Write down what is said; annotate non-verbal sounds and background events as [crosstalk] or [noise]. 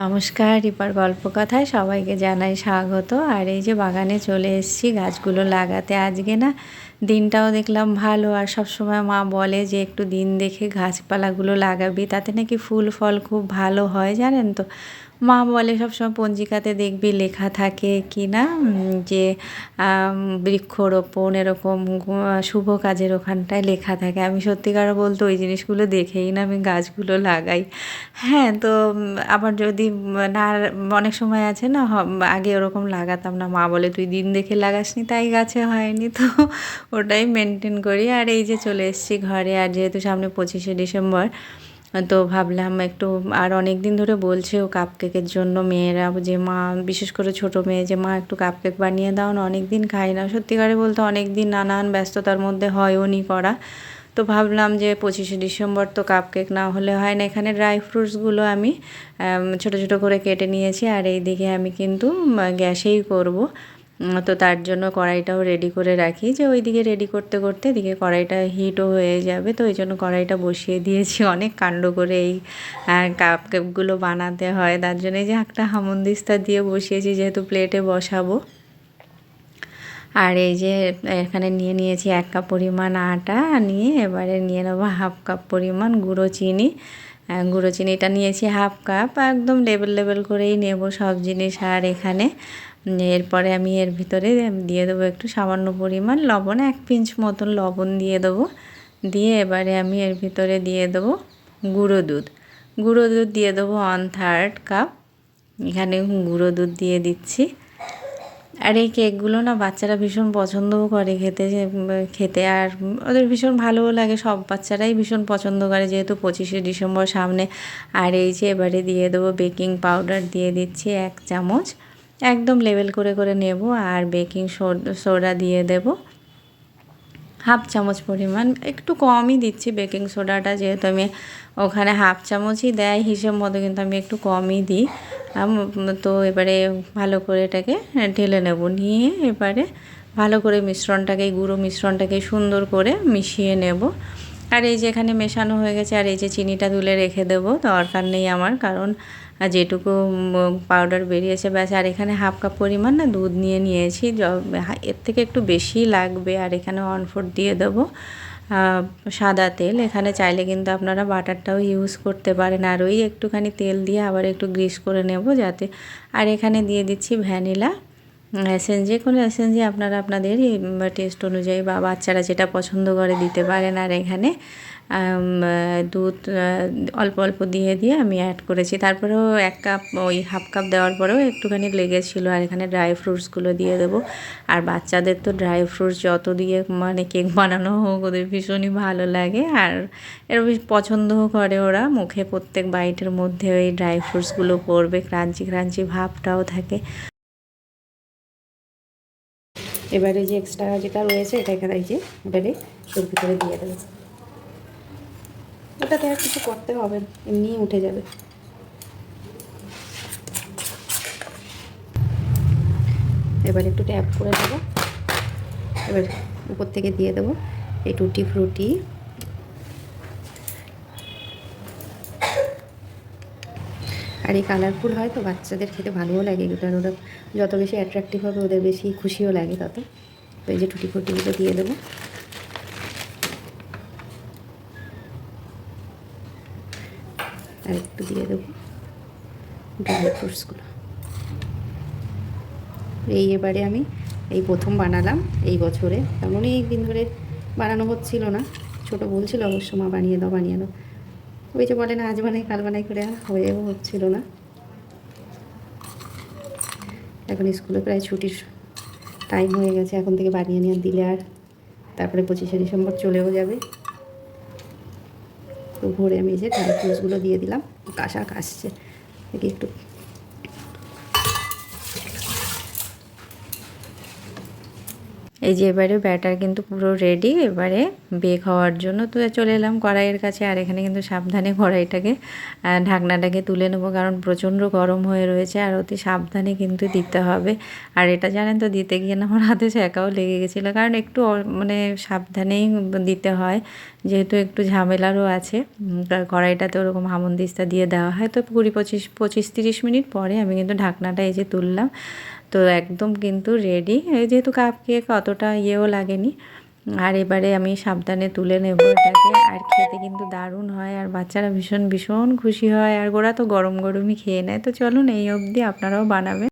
নমস্কার, রিপার গল্প কথায় সবাইকে জানাই স্বাগত। আর এই যে বাগানে চলে এসেছি, গাছগুলো লাগাতে। আজকে না দিনটাও দেখলাম ভালো। আর সব সময় মা বলে যে একটু দিন দেখে গাছপালাগুলো লাগাবি, তাতে নাকি ফুল, ফল খুব ভালো হয়, জানেন তো? মা বলে সবসময় পঞ্জিকাতে দেখবি লেখা থাকে কি না যে বৃক্ষরোপণ এরকম শুভ কাজের ওখানটায় লেখা থাকে। আমি সত্যিকার বলতে ওই জিনিসগুলো দেখেই না, আমি গাছগুলো লাগাই। হ্যাঁ তো আবার যদি না, অনেক সময় আছে না আগে ওরকম লাগাতাম না। মা বলে, তুই দিন দেখে লাগাসনি, তাই গাছে হয়নি। তো ওটাই মেনটেন করি। আর এই যে চলে এসেছি ঘরে, আর যেহেতু সামনে পঁচিশে ডিসেম্বর তো ভাবলাম একটু, আর অনেক দিন ধরে বলছে ও কাপ কেকের জন্য মেয়েরা যে মা, বিশেষ করে ছোট মেয়ে যে মা একটু কাপ কেক বানিয়ে দাও না অনেক দিন খাই না। সত্যিকারে বলতে অনেক দিন নানান ব্যস্ততার মধ্যে হয়ও নি করা। তো ভাবলাম যে পঁচিশে ডিসেম্বর তো কাপ কেক না হলে হয় না। এখানে ড্রাই ফ্রুটসগুলো আমি ছোট ছোট করে কেটে নিয়েছি। আর এই দিকে আমি কিন্তু গ্যাসেই করব। তো তার জন্য কড়াইটাও রেডি করে রাখি। যে ওইদিকে রেডি করতে করতে এদিকে কড়াইটা হিটও হয়ে যাবে, তো ওই জন্য কড়াইটা বসিয়ে দিয়েছি। [laughs] অনেক কাণ্ড করে এই কাপ কেকগুলো বানাতে হয়। তার জন্য এই যে একটা হামন্দিস্তা দিয়ে বসিয়েছি, যেহেতু প্লেটে বসাবো। আর এই যে এখানে নিয়ে নিয়েছি এক কাপ পরিমাণ আটা নিয়ে, এবারে নিয়ে নেব হাফ কাপ পরিমাণ গুঁড়ো চিনি। গুঁড়ো চিনিটা নিয়েছি হাফ কাপ একদম লেবেল লেবেল করেই নেব সব জিনিস আর এখানে। এরপরে আমি এর ভিতরে দিয়ে দেবো একটু সামান্য পরিমাণ লবণ, এক পিঞ্চ মতন লবণ দিয়ে দেবো। দিয়ে এবারে আমি এর ভিতরে দিয়ে দেবো গুঁড়ো দুধ। গুঁড়ো দুধ দিয়ে দেবো ওয়ান থার্ড কাপ এখানে গুঁড়ো দুধ দিয়ে দিচ্ছি। আর এই কেকগুলো না বাচ্চারা ভীষণ পছন্দও করে খেতে খেতে আর ওদের ভীষণ ভালোও লাগে, সব বাচ্চারাই ভীষণ পছন্দ করে যেহেতু পঁচিশে ডিসেম্বর সামনে। আর এই যে এবারে দিয়ে দেবো বেকিং পাউডার দিয়ে দিচ্ছি এক চামচ। একদম লেভেল করে করে নেব আর বেকিং সোডা দিয়ে দেবো। হাফ চামচ পরিমাণ, একটু কমই দিচ্ছি বেকিং সোডাটা যেহেতু আমি ওখানে হাফ চামচই দেয়, হিসেব মতো কিন্তু আমি একটু কমই দিই। তো এবারে ভালো করে এটাকে ঢেলে নেব, নিয়ে এবারে ভালো করে মিশ্রণটাকে, গুঁড়ো মিশ্রণটাকে সুন্দর করে মিশিয়ে নেব। আর এই যে এখানে মেশানো হয়ে গেছে, আর এই যে চিনিটা তুলে রেখে দেবো দরকার নেই আমার, কারণ যেটুকু পাউডার বেরিয়েছে, ব্যাস। আর এখানে হাফ কাপ পরিমাণ না দুধ নিয়ে নিয়েছি এর থেকে একটু বেশি লাগবে, আর এখানে ওয়ান ফোর দিয়ে দেবো সাদা তেল। এখানে চাইলে কিন্তু আপনারা বাটারটাও ইউজ করতে পারেন, আর ওই একটুখানি তেল দিয়ে আবার একটু গ্রিস করে নেব, যাতে, আর এখানে দিয়ে দিচ্ছি ভ্যানিলা এসেন্স যে কোনো এসেন্সই আপনারা আপনাদের টেস্ট অনুযায়ী, বা বাচ্চারা যেটা পছন্দ করে দিতে পারেন আর এখানে দুধ অল্প অল্প দিয়ে দিয়ে আমি অ্যাড করেছি। তারপরেও এক কাপ ওই হাফ কাপ দেওয়ার পরেও একটুখানি লেগেছিলো আর এখানে ড্রাই ফ্রুটসগুলো দিয়ে দেবো। আর বাচ্চাদের তো ড্রাই ফ্রুটস যত দিয়ে মানে কেক বানানো হোক, ওদের ভীষণই ভালো লাগে। আর এরা বেশ পছন্দও করে ওরা। মুখে প্রত্যেক বাইটের মধ্যে ওই ড্রাই ফ্রুটসগুলো পড়বে, ক্রাঞ্চি ক্রাঞ্চি ভাবটাও থাকে। এবারে যে এক্সট্রা যেটা রয়েছে, এটা এখানে এই যে, এবারে এর ভিতরে দিয়ে দেবে। ওটাতে আর কিছু করতে হবে এমনিই উঠে যাবে। এবার একটু ট্যাপ করে দেবো। এবার উপর থেকে দিয়ে দেবো। এই টুটি ফ্রুটি আর এই কালারফুল হয় তো, বাচ্চাদের খেতে ভালোও লাগে কারণ ওরা যত বেশি অ্যাট্রাকটিভ হবে, ওদের বেশি খুশিও লাগে তত। তো এই যে টুটি ফুটিগুলো দিয়ে দেবো। আর একটু দিয়ে দেবো ড্রাই ফ্রুটসগুলো এই এবারে আমি এই প্রথম বানালাম এই বছরে। তেমন অনেক দিন ধরে বানানো হচ্ছিল না। ছোট বলছিল অবশ্য মা বানিয়ে দাও বানিয়ে দাও। ওই যে বলে না, আজ বানাই কাল বানাই করে আর হয়েও হচ্ছিল না। এখন স্কুলে প্রায় ছুটির টাইম হয়ে গেছে, এখন থেকে বানিয়ে নিয়ে দিলে আর তারপরে পঁচিশে ডিসেম্বর চলেও যাবে। তো ভোরে আমি যে ড্রাই ফ্রুটসগুলো দিয়ে দিলাম কাঁসা কাশছে দেখি একটু এই যে এবারে ব্যাটার কিন্তু পুরো রেডি এবারে বেক হওয়ার জন্য তো চলে এলাম কড়াইয়ের কাছে, আর এখানে কিন্তু সাবধানে কড়াইটাকে ঢাকনাটাকে তুলে নেব, কারণ প্রচণ্ড গরম হয়ে রয়েছে, আর অতি সাবধানে কিন্তু দিতে হবে। আর এটা জানেন তো, দিতে গিয়ে না আমার হাতে ছ্যাঁকাও লেগে গেছিল, কারণ একটু মানে সাবধানেই দিতে হয়, যেহেতু একটু ঝামেলারও আছে। কড়াইটাতে ওরকম হামনদিস্তা দিয়ে দেওয়া হয়, তো কুড়ি পঁচিশ পঁচিশ তিরিশ মিনিট পরে আমি কিন্তু ঢাকনাটা এই যে তুললাম। তো একদম কিন্তু রেডি যেহেতু কাপ কেক অতটা ইয়েও লাগেনি। আর এবারে আমি সাবধানে তুলে নেব এটাকে। আর খেতে কিন্তু দারুণ হয় আর বাচ্চারা ভীষণ ভীষণ খুশি হয়। আর গোড়া তো গরম গরমই খেয়ে নেয়। তো চলুন এই অবধি আপনারাও বানাবেন।